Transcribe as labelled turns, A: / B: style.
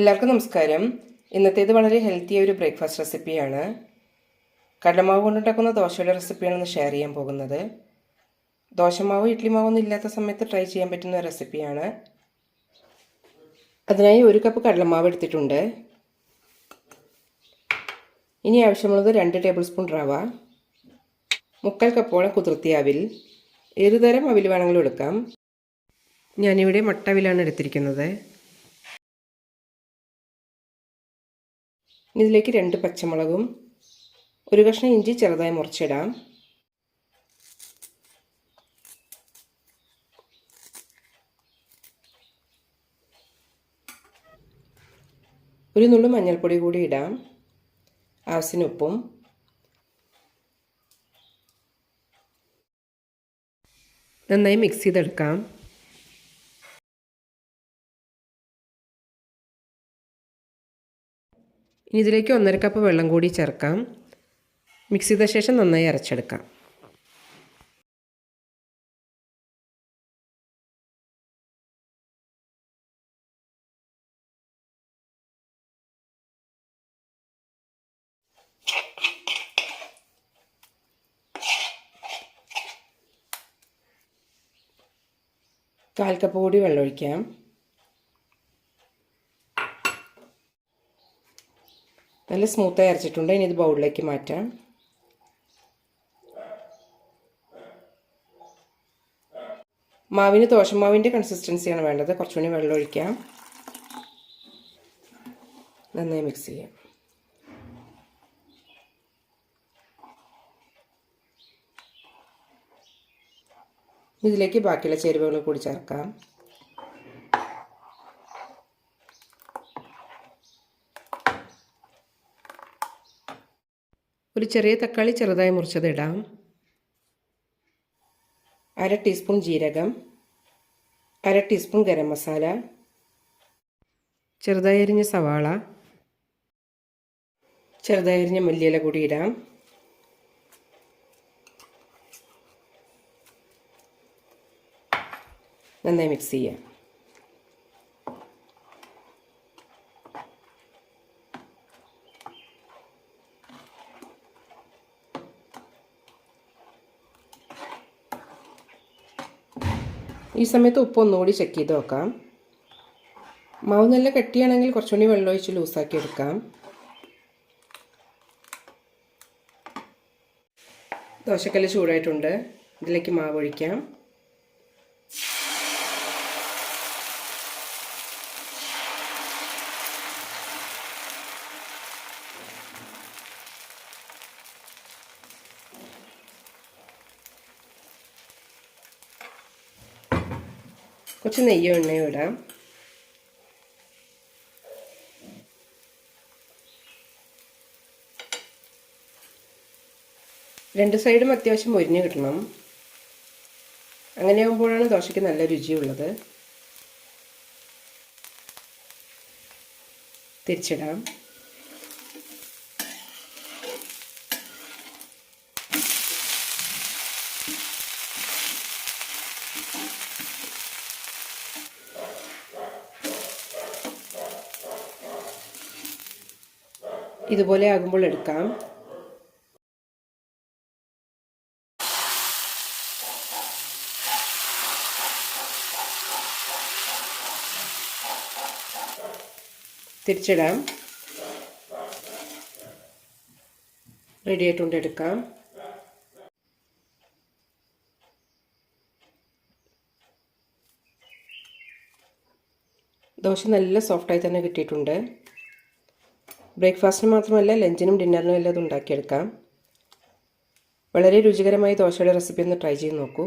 A: എല്ലാവർക്കും നമസ്കാരം. ഇന്നത്തേത് വളരെ ഹെൽത്തിയായ ഒരു ബ്രേക്ക്ഫാസ്റ്റ് റെസിപ്പിയാണ് കടലമാവ് കൊണ്ടുണ്ടാക്കുന്ന ദോശയുടെ റെസിപ്പിയാണ് ഇന്ന് ഷെയർ ചെയ്യാൻ പോകുന്നത്. ദോശമാവ് ഇഡ്ലി മാവൊന്നും ഇല്ലാത്ത സമയത്ത് ട്രൈ ചെയ്യാൻ പറ്റുന്ന റെസിപ്പിയാണ് അതിനായി ഒരു കപ്പ് കടലമാവ് എടുത്തിട്ടുണ്ട്. ഇനി ആവശ്യമുള്ളത് രണ്ട് ടേബിൾ സ്പൂൺ റവ. മുക്കാൽ കപ്പോളം കുതിർത്തിയ അവിൽ. ഏതുതരം അവിൽ വേണമെങ്കിലും എടുക്കാം. ഞാനിവിടെ മട്ട അവിലാണ് എടുത്തിരിക്കുന്നത്. ഇതിലേക്ക് രണ്ട് പച്ചമുളകും ഒരു കഷ്ണം ഇഞ്ചി ചെറുതായി മുറിച്ചിടാം. ഒരു നുള്ളു മഞ്ഞൾപ്പൊടി കൂടി ഇടാം. ആവശ്യത്തിന് ഉപ്പും. നന്നായി മിക്സ് ചെയ്തെടുക്കാം. ഇനി ഇതിലേക്ക് ഒന്നര കപ്പ് വെള്ളം കൂടി ചേർക്കാം. മിക്സ് ചെയ്ത ശേഷം നന്നായി അരച്ചെടുക്കാം. കാൽ കപ്പ് കൂടി വെള്ളം ഒഴിക്കാം നല്ല സ്മൂത്തായി അരച്ചിട്ടുണ്ട്. ഇനി ഇത് ബൗളിലേക്ക് മാറ്റാം. മാവിന് ദോശമാവിന്റെ കൺസിസ്റ്റൻസിയാണ് വേണ്ടത്. കുറച്ചുകൂടി വെള്ളം ഒഴിക്കാം. നന്നായി മിക്സ് ചെയ്യാം. ഇതിലേക്ക് ബാക്കിയുള്ള ചേരുവകൾ കൂടി ചേർക്കാം. ഒരു ചെറിയ തക്കാളി ചെറുതായി മുറിച്ചത് ഇടാം അര ടീസ്പൂൺ ജീരകം. അര ടീസ്പൂൺ ഗരം മസാല. ചെറുതായി അരിഞ്ഞ സവാള. ചെറുതായി അരിഞ്ഞ മല്ലിയില കൂടി ഇടാം. നന്നായി മിക്സ് ചെയ്യാം. ഈ സമയത്ത് ഉപ്പ് ഒന്നുകൂടി ചെക്ക് ചെയ്ത് നോക്കാം. മാവ് നല്ല കട്ടിയാണെങ്കിൽ കുറച്ചുകൂടി വെള്ളം ഒഴിച്ച് ലൂസാക്കി എടുക്കാം. ദോശക്കല്ല് ചൂടായിട്ടുണ്ട്. ഇതിലേക്ക് മാവ് ഒഴിക്കാം. കുറച്ച് നെയ്യോ എണ്ണയോ ഇടാം. രണ്ട് സൈഡും അത്യാവശ്യം മൊരിഞ്ഞ് കിട്ടണം. അങ്ങനെയാകുമ്പോഴാണ് ദോശയ്ക്ക് നല്ല രുചിയുള്ളത്. തിരിച്ചിടാം. ഇതുപോലെ ആകുമ്പോൾ എടുക്കാം. തിരിച്ചിടാം. റെഡി ആയിട്ടുണ്ട് എടുക്കാം. ദോശ നല്ല സോഫ്റ്റായി തന്നെ കിട്ടിയിട്ടുണ്ട്. ബ്രേക്ക്ഫാസ്റ്റിന് മാത്രമല്ല ലഞ്ചിനും ഡിന്നറിനും എല്ലാം ഇത് ഉണ്ടാക്കിയെടുക്കാം വളരെ രുചികരമായ ദോശയുടെ റെസിപ്പി ഒന്ന് ട്രൈ ചെയ്ത് നോക്കൂ.